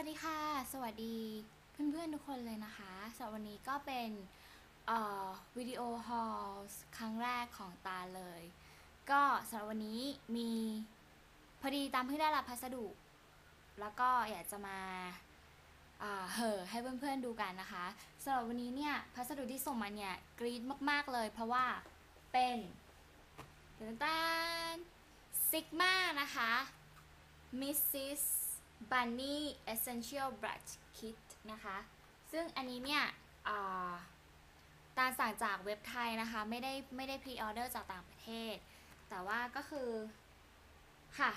วัสดีค่ะ สวัสดีเพื่อนๆทุกคนเลยนะคะสำหรับวันนี้ก็เป็นวิดีโอฮอลครั้งแรกของตาเลย ก็สำหรับวันนี้มีพอดีตามเพิ่งได้รับพัสดุ แล้วก็อยากจะมาอ่าเห่อให้เพื่อนๆดูกันนะคะสำหรับวันนี้เนี่ยพัสดุที่ส่งมาเนี่ยกรี๊ดมากๆเลย เพราะว่าเป็นตันซิกมานะคะ Mrs. Bunny Essential Brush Kit นะคะ ซึ่งอันนี้เนี่ยาตามสั่งจากเว็บไทยนะคะ ไม่ได้ไม่ได้พรีออเดอร์จากต่างประเทศ แต่ว่าก็คือค่ะ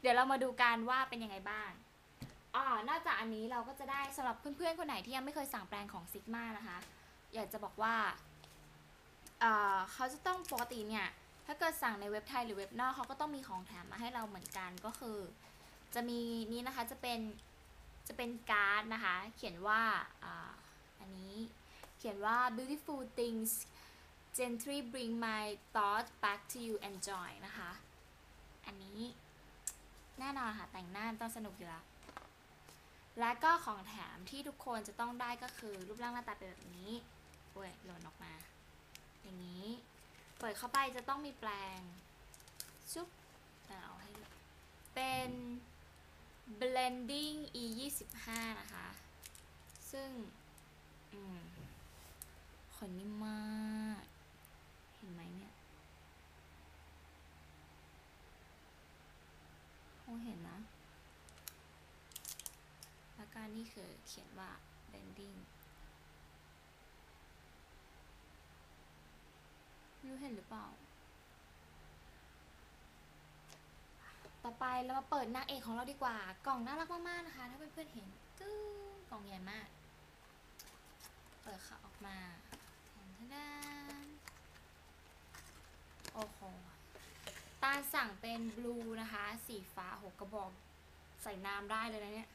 เดี๋ยวเรามาดูกันว่าเป็นยังไงบ้างอ่านอกจากอันนี้เราก็จะได้สำหรับเพื่อนๆ คนไหนที่ยังไม่เคยสั่งแปลงของ Sigma นะคะ อยากจะบอกว่าเอ่อเขาจะต้องปกติเนี่ย ถ้าเกิดสั่งในเว็บไทยหรือเว็บนอกเขาก็ต้องมีของแถมมาให้เราเหมือนกันก็คือ จะมีนี้นะคะจะเป็นจะเป็นการ์ดนะคะ เขียนว่าอ่าอันนี้เขียนว่า beautiful things gently bring my thoughts back to you and joy นะคะ อันนี้แน่นอนค่ะ แต่งหน้าต้องสนุกอยู่แล้ว และก็ของแถมที่ทุกคนจะต้องได้ก็คือรูปร่างหน้าตาเป็นแบบนี้โอ้ยหล่นออกมา อย่างนี้ เปิดเข้าไปจะต้องมีแปลงชุบเอาให้เป็น blending e 2 5นะคะ ซึ่งอืมขนนิ่มมาก เห็นไหมเนี่ยคงเห็นนะ แล้วก็นี่คือเขียนว่า blending ไม่รู้เห็นหรือเปล่า ต่อไปเรามาเปิดนางเอกของเราดีกว่า กล่องน่ารักมากๆนะคะ ถ้าเพื่อนๆเห็นตึ้งกล่องใหญ่มาก เปิดค่ะออกมาแทนทะดานโอ้โหตาสั่งเป็นบลูนะคะ สีฟ้าหกกระบอกใส่น้ำได้เลยนะเนี่ย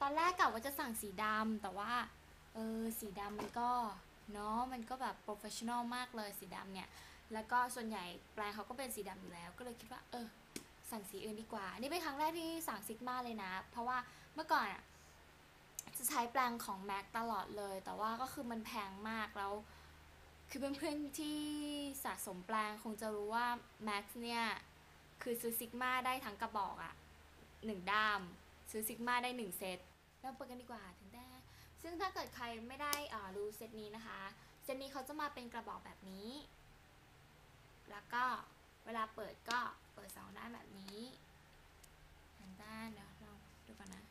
ตอนแรกกะว่าจะสั่งสีดำแต่ว่า เออ สีดำมันก็เนาะมันก็แบบโปรเฟชชั่นอลมากเลยสีดำเนี่ย แล้วก็ส่วนใหญ่แปลงเขาก็เป็นสีดำอยู่แล้ว ก็เลยคิดว่า เออ สั่งสีอื่นดีกว่า นี่เป็นครั้งแรกที่สั่งซิกมาเลยนะ เพราะว่าเมื่อก่อนอะจะใช้แปลงของ MAC ตลอดเลย แต่ว่าก็คือมันแพงมากแล้ว คือเพื่อนๆที่สะสมแปลงคงจะรู้ว่า MAX เนี่ยคือซื้อซิกมาได้ทั้งกระบอกอะหนึ่งด้าม ซื้อซิกมาได้หนึ่งเซตเราเปิดกันดีกว่าถึงได้ซึ่งถ้าเกิดใครไม่ได้รู้เซตนี้นะคะ เซตนี้เขาจะมาเป็นกระบอกแบบนี้ แล้วก็เวลาเปิดก็ ปิดสองด้านแบบนี้หันด้านเดี๋ยวลองดูก่อนนะ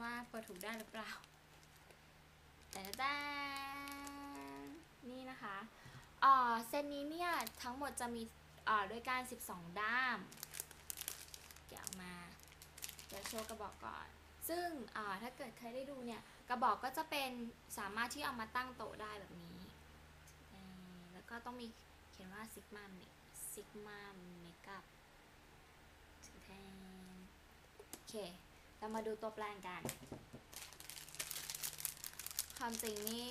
ว่าเปิดถูกด้านหรือเปล่า แต่ด้านนี่นะคะอ่าเซตนี้เนี่ยทั้งหมดจะมีอ่าด้วยการ 12 ด้ามแกะออกมาเดี๋ยวโชว์กระบอกก่อน ซึ่งอ่าถ้าเกิดใครได้ดูเนี่ยกระบอกก็จะเป็นสามารถที่เอามาตั้งโต๊ะได้แบบนี้ แล้วก็ต้องมีเขียนว่า Sigma Sigma Makeup แทนโอเค เรามาดูตัวแปลงกัน ความจริงนี่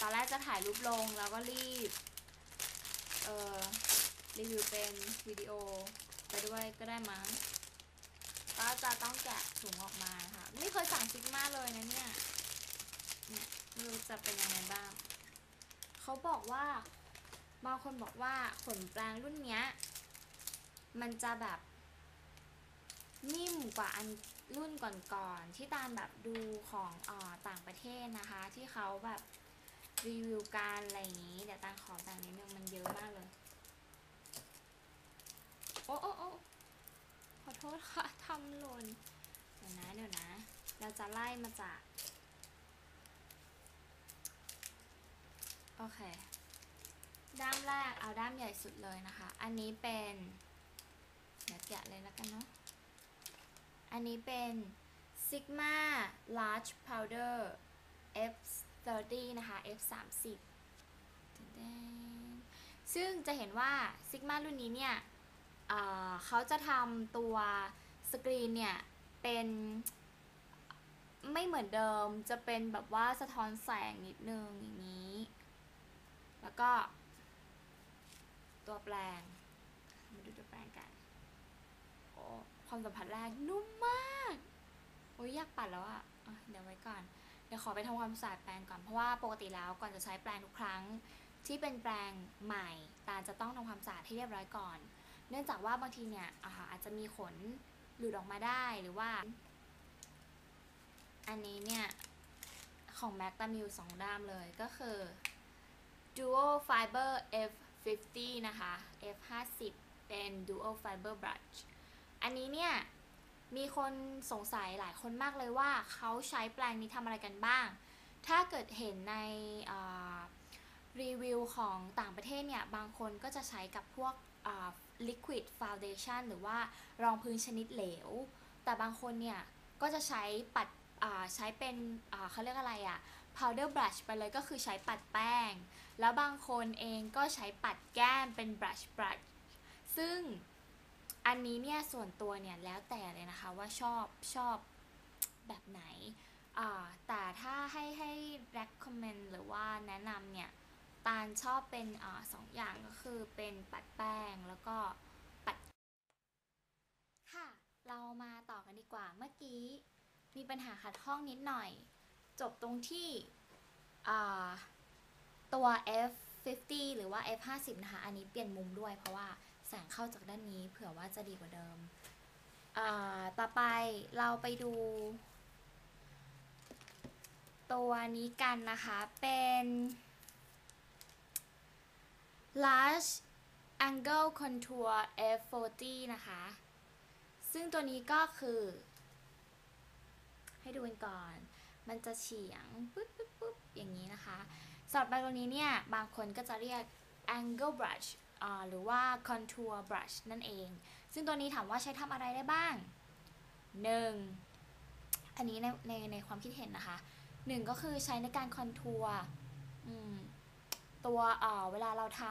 ตอนแรกจะถ่ายรูปลงแล้วก็รีบ เอ่อ รีวิวเป็นวิดีโอไปด้วยก็ได้มั้ง ก็จะต้องแกะถุงออกมานะคะไม่เคยสั่งซิกมาเลยนะเนี่ย เนี่ยไม่รู้จะเป็นยังไงบ้าง เขาบอกว่าางคนบอกว่าขนแปลงรุ่นเนี้ย มันจะแบบนิ่มกว่าอันรุ่นก่อนๆที่ตามแบบดูของอ่อต่างประเทศนะคะ ที่เขาแบบรีวิวการอะไรอย่างนี้ เดี๋ยวตามขอต่างนิดนึงมันเยอะมากเลย โอ้โอ้โอ้ขอโทษค่ะทำหล่นเดี๋ยวนะเดี๋ยวนะ เราจะไล่มาจาก โอเค ด้ามแรกเอาด้ามใหญ่สุดเลยนะคะ อันนี้เป็นเดี๋ยวแกะเลยแล้วกันเนาะ อันนี้เป็น Sigma Large Powder F30 นะคะ F30 ซึ่งจะเห็นว่า Sigma รุ่นนี้เนี่ยเเขาจะทำตัวสกรีนเนี่ย เป็นไม่เหมือนเดิมจะเป็นแบบว่าสะท้อนแสงนิดนึงอย่างนี้ แล้วก็ ตัวแปลง มาดูตัวแปลงกันโอ้ความสัมผัสแรกนุ่มมาก โอ้ยอยากปัดแล้วอะะเดี๋ยวไว้ก่อน เดี๋ยวขอไปทำความสะอาดแปรงก่อน เพราะว่าปกติแล้วก่อนจะใช้แปรงทุกครั้ง ที่เป็นแปรงใหม่ตาจะต้องทำความสะอาดให้เรียบร้อยก่อน เนื่องจากว่าบางทีเนี่ยอาจจะมีขนหลุดออกมาได้หรือว่า อันนี้เนี่ย ของ Mac ตามีอยู่สองด้ามเลยก็คือ Dual Fiber 50 นะคะ F50 เป็น Dual Fiber Brush อันนี้เนี่ย มีคนสงสัยหลายคนมากเลยว่าเขาใช้แปรงนี้ทำอะไรกันบ้าง ถ้าเกิดเห็นในรีวิวของต่างประเทศเนี่ย บางคนก็จะใช้กับพวก liquid foundation หรือว่ารองพื้นชนิดเหลว แต่บางคนเนี่ย ก็จะใช้ปัดใช้เป็นเขาเรียกอะไรอะ powder brush ไปเลยก็คือใช้ปัดแป้ง แล้วบางคนเองก็ใช้ปัดแก้มเป็น brush brush ซึ่งอันนี้เนี่ยส่วนตัวเนี่ยแล้วแต่เลยนะคะว่าชอบชอบแบบไหนอ่าแต่ถ้าให้ให้ recommend หรือว่าแนะนำเนี่ยตาลชอบเป็นอาสองอย่างก็คือเป็นปัดแป้งแล้วก็ปัด ค่ะ เรามาต่อกันดีกว่าเมื่อกี้มีปัญหาขัดข้องนิดหน่อย จบตรงที่อ่า ตัว F50 หรือว่า F50 นะคะ อันนี้เปลี่ยนมุมด้วยเพราะว่าแสงเข้าจากด้านนี้เผื่อว่าจะดีกว่าเดิม ต่อไปเราไปดู ตัวนี้กันนะคะ เป็น Large Angle Contour F40 นะคะ ซึ่งตัวนี้ก็คือ ให้ดูกันก่อน มันจะเฉียงปุ๊บปุ๊บปุ๊บอย่างนี้นะคะ สำหรับใบตัวนี้เนี่ย บางคนก็จะเรียก angle brush หรือว่า contour brush นั่นเอง ซึ่งตัวนี้ถามว่าใช้ทำอะไรได้บ้าง 1. อันนี้ในในในความคิดเห็นนะคะ 1 ก็คือใช้ในการคอนทัวร์ตัวเเวลาเราท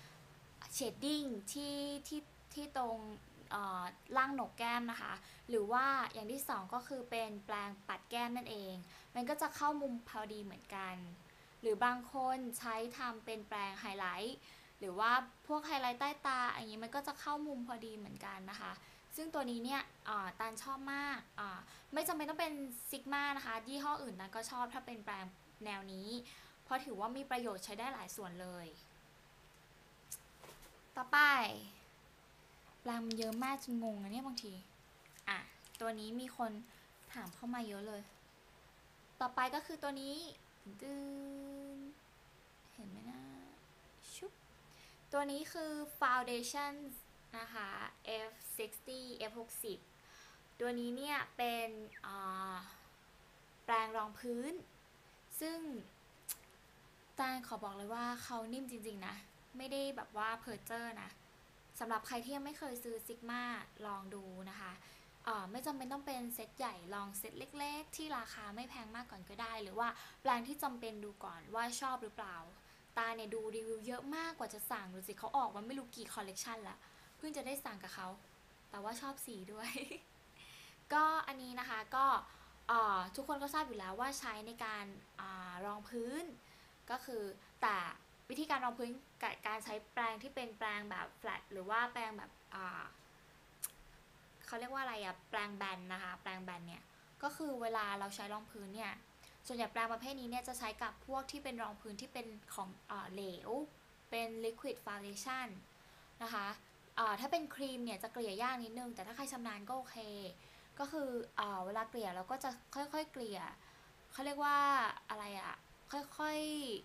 ำเชดดิ้งที่ที่ที่ตรงเอ่อล่างหนกแก้มนะคะ หรือว่าอย่างที่สองก็คือเป็นแปรงปัดแก้มนั่นเอง มันก็จะเข้ามุมพอดีเหมือนกัน หรือบางคนใช้ทำเป็นแปรงไฮไลท์หรือว่าพวกไฮไลท์ใต้ตาอย่างนี้มันก็จะเข้ามุมพอดีเหมือนกันนะคะ ซึ่งตัวนี้เนี่ยตานชอบมาก ไม่จำเป็นต้องเป็นซิกมานะคะยี่ห้ออื่นตานก็ชอบถ้าเป็นแปรงแนวนี้ เพราะถือว่ามีประโยชน์ใช้ได้หลายส่วนเลย ต่อไปแปลงมันเยอะมากจนงงนะเนี่ยบางที อะ ตัวนี้มีคนถามเข้ามาเยอะเลย ต่อไปก็คือตัวนี้ดืนเห็นไหมนะ ชุบ ตัวนี้คือ foundation นะคะ F60 F60 ตัวนี้เนี่ยเป็นแปรงรองพื้น ซึ่งตาลขอบอกเลยว่าเขานิ่มจริงๆนะ ไม่ได้แบบว่าเพอร์เจอร์นะสำหรับใครที่ยังไม่เคยซื้อซิกมาลองดูนะคะไม่จำเป็นต้องเป็นเซตใหญ่ลองเซตเล็ก ๆ ที่ราคาไม่แพงมากก่อนก็ได้ หรือว่าแปลงที่จำเป็นดูก่อนว่าชอบหรือเปล่า ตาเนี่ยดูรีวิวเยอะมากกว่าจะสั่งดูสิเขาออกมาไม่รู้กี่คอลเลกชันละเพิ่งจะได้สั่งกับเขาแต่ว่าชอบสีด้วย ก็อันนี้นะคะก็ทุกคนก็ทราบอยู่แล้วว่าใช้ในการรองพื้น ก็คือแต่วิธีการรองพื้นกับการใช้แปรงที่เป็นแปรงแบบ flat หรือว่าแปรงแบบเขาเรียกว่าอะไรอะแปรงแบนนะคะ แปรงแบนเนี่ยก็คือเวลาเราใช้รองพื้นเนี่ย ส่วนใหญ่แปรงประเภทนี้เนี่ยจะใช้กับพวกที่เป็นรองพื้นที่เป็นของเหลว เป็น liquid foundation นะคะถ้าเป็นครีมเนี่ยจะเกลี่ยยากนิดนึง แต่ถ้าใครชำนาญก็โอเค ก็คืออเวลาเกลี่ยเราก็จะค่อยๆเกลี่ยเขาเรียกว่าอะไรอะค่อย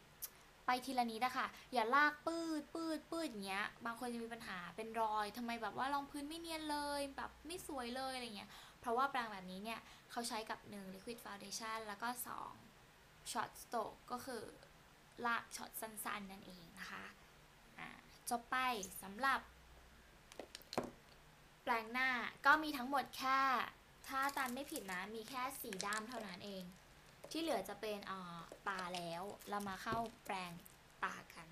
ๆไปทีละนิดอะค่ะอย่าลากปืดปืดปืดอย่างเงี้ย บางคนจะมีปัญหาเป็นรอยทำไมแบบว่ารองพื้นไม่เนียนเลย แบบไม่สวยเลยอะไรเงี้ย เพราะว่าแปรงแบบนี้เนี่ยเขาใช้กับ 1 liquid foundation แล้วก็ 2 short stroke ก็คือลากช็อตสั้นๆ นั่นเองนะคะอ่าจบไปสำหรับ แปลงหน้าก็มีทั้งหมดแค่ ถ้าตามไม่ผิดนะ มีแค่สีด้ามเท่านั้นเอง ที่เหลือจะเป็นอ่าตาแล้ว เรามาเข้าแปลงตากัน